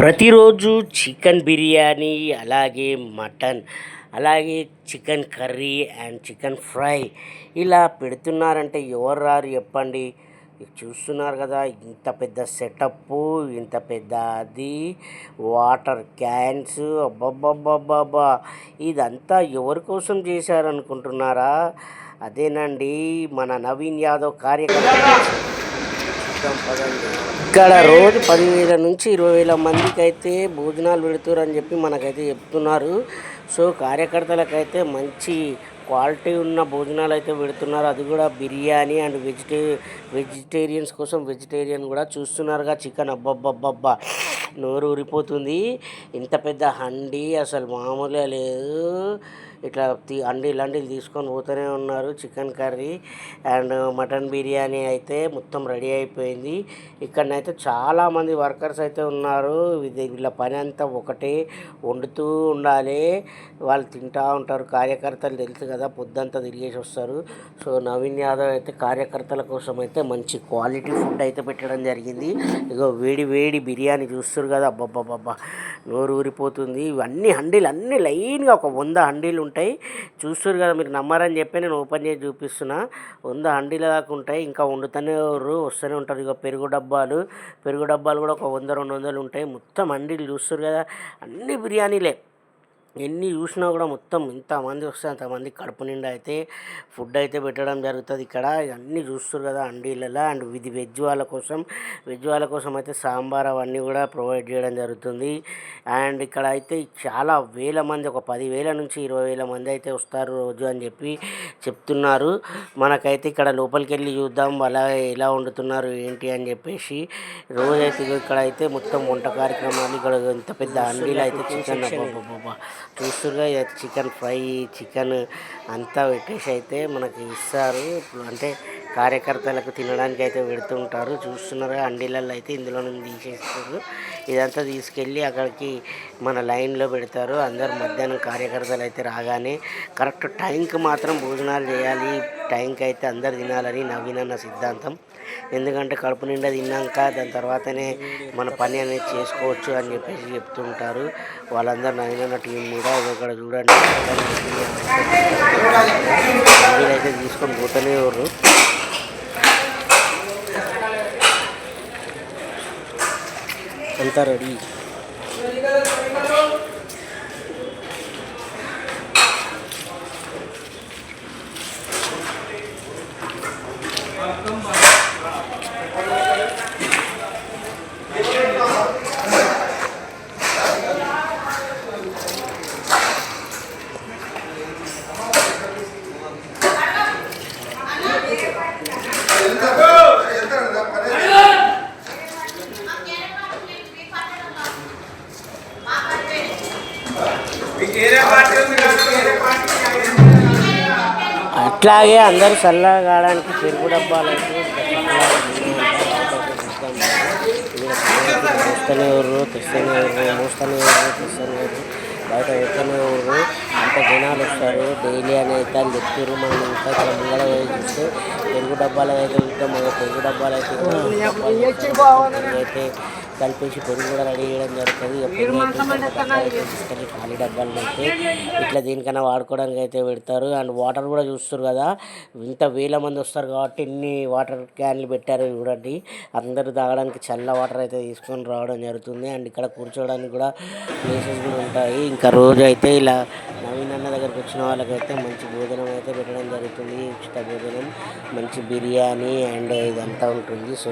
ప్రతిరోజు చికెన్ బిర్యానీ అలాగే మటన్ అలాగే chicken curry and chicken fry ఇలా పెడుతున్నారంటే ఎవరు రారు చెప్పండి. చూస్తున్నారు కదా ఇంత పెద్ద సెటప్పు ఇంత పెద్ద అది వాటర్ క్యాన్స్ అబ్బబ్బబ్బబ్బబ్బా. ఇదంతా ఎవరి కోసం చేశారనుకుంటున్నారా? అదేనండి మన నవీన్ యాదవ్ కార్యకర్త. ఇక్కడ రోజు పదివేల నుంచి ఇరవై వేల మందికి అయితే భోజనాలు పెడుతున్నారు అని చెప్పి మనకైతే చెప్తున్నారు. సో కార్యకర్తలకైతే మంచి క్వాలిటీ ఉన్న భోజనాలు అయితే పెడుతున్నారు. అది కూడా బిర్యానీ అండ్ వెజిటే వెజిటేరియన్స్ కోసం వెజిటేరియన్ కూడా చూస్తున్నారుగా. చికెన్ అబ్బబ్బబ్బబ్బా నోరు ఊరిపోతుంది. ఇంత పెద్ద హండి అసలు మామూలుగా లేదు. ఇట్లా తీ అండీలు అండీలు తీసుకొని పోతూనే ఉన్నారు. Chicken curry and mutton biryani అయితే మొత్తం రెడీ అయిపోయింది. ఇక్కడనైతే చాలామంది వర్కర్స్ అయితే ఉన్నారు. ఇది వీళ్ళ పని అంతా ఒకటే వండుతూ ఉండాలి. వాళ్ళు తింటూ ఉంటారు. కార్యకర్తలు తెలుసు కదా పొద్దంతా తిరిగేసి వస్తారు. సో నవీన్ యాదవ్ అయితే కార్యకర్తల కోసం అయితే మంచి క్వాలిటీ ఫుడ్ అయితే పెట్టడం జరిగింది. ఇగో వేడి వేడి బిర్యానీ చూస్తారు కదా అబ్బబ్బబ్బబ్బా నోరు ఊరిపోతుంది. ఇవన్నీ హండీలు అన్నీ లైన్గా ఒక వంద హండీలు ఉంటాయి. చూస్తారు కదా మీరు నమ్మరని చెప్పి నేను ఓపెన్ చేసి చూపిస్తున్నా. వంద హండీల దాకా ఉంటాయి. ఇంకా వండుతూనే ఎవరు వస్తూనే ఉంటారు. ఇక పెరుగు డబ్బాలు. పెరుగు డబ్బాలు కూడా ఒక వంద రెండు వందలు ఉంటాయి. మొత్తం హండీలు చూస్తారు కదా అన్ని బిర్యానీలే. ఎన్ని చూసినా కూడా మొత్తం ఇంతమంది వస్తే అంతమంది కడుపు నిండా అయితే ఫుడ్ అయితే పెట్టడం జరుగుతుంది ఇక్కడ. అన్నీ చూస్తారు కదా అండీలలో అండ్ ఇది వెజ్ వాళ్ళ కోసం. వెజ్ వాళ్ళ కోసం అయితే సాంబార్ అవన్నీ కూడా ప్రొవైడ్ చేయడం జరుగుతుంది. అండ్ ఇక్కడ అయితే చాలా వేల మంది ఒక పదివేల నుంచి ఇరవై వేల మంది అయితే వస్తారు రోజు అని చెప్పి చెప్తున్నారు. మనకైతే ఇక్కడ లోపలికి వెళ్ళి చూద్దాం అలా ఎలా వండుతున్నారు ఏంటి అని చెప్పేసి. రోజైతే ఇక్కడ అయితే మొత్తం వంట కార్యక్రమాలు ఇక్కడ ఇంత పెద్ద అండీలు అయితే చికెన్ అబ్బబ్బబ్బబ్బా. చూస్తుగా చికెన్ ఫ్రై చికెన్ అంతా పెట్టేసి అయితే మనకి ఇస్తారు. ఇప్పుడు అంటే కార్యకర్తలకు తినడానికి అయితే పెడుతూ ఉంటారు. చూస్తున్నారు అండీలలో అయితే ఇందులో నుంచి తీసేస్తారు. ఇదంతా తీసుకెళ్ళి అక్కడికి మన లైన్లో పెడతారు. అందరు మధ్యాహ్నం కార్యకర్తలు అయితే రాగానే కరెక్ట్ టైంకి మాత్రం భోజనాలు చేయాలి. టైంకి అయితే అందరు తినాలని నవీన్ అన్న సిద్ధాంతం. ఎందుకంటే కడుపు నిండా తిన్నాక దాని తర్వాతనే మన పని అనేది చేసుకోవచ్చు అని చెప్పేసి చెప్తుంటారు వాళ్ళందరూ నవీన టీం కూడా ఇక్కడ చూడండి. అయితే తీసుకొని పోతూనే ఎవరు అంతా రెడీ అట్లాగే అందరూ చల్లగా కావడానికి పెరుగు డబ్బాలు తెస్తనే ఎవరు మోస్తనే ఎవరు తెస్తనే ఎవరు బయట ఎత్తనే ఎవరు అంత జనాలు వస్తారు. డైలీ అని అయితే అని చెప్తారు మనం ఇంకా ఇక్కడ చూస్తే పెరుగు డబ్బాలు అయితే చూద్దాం మన పెరుగు డబ్బాలు అయితే అయితే కలిపేసి పెరుగు కూడా రెడీ చేయడం జరుగుతుంది. తీసుకెళ్ళి ఖాళీ డబ్బాలు అయితే ఇట్లా దేనికైనా వాడుకోవడానికి అయితే పెడతారు. అండ్ వాటర్ కూడా చూస్తారు కదా ఇంత వేల మంది వస్తారు కాబట్టి ఇన్ని వాటర్ క్యాన్లు పెట్టారు చూడండి. అందరూ తాగడానికి చల్ల వాటర్ అయితే తీసుకొని రావడం జరుగుతుంది. అండ్ ఇక్కడ కూర్చోవడానికి కూడా ప్లేసెస్ కూడా ఉంటాయి. ఇంకా రోజు అయితే ఇలా నవీన్ అన్న దగ్గరికి వచ్చిన వాళ్ళకైతే మంచి భోజనం అయితే పెట్టడం జరుగుతుంది. ఉచిత భోజనం మంచి బిర్యానీ అండ్ ఇదంతా ఉంటుంది. సో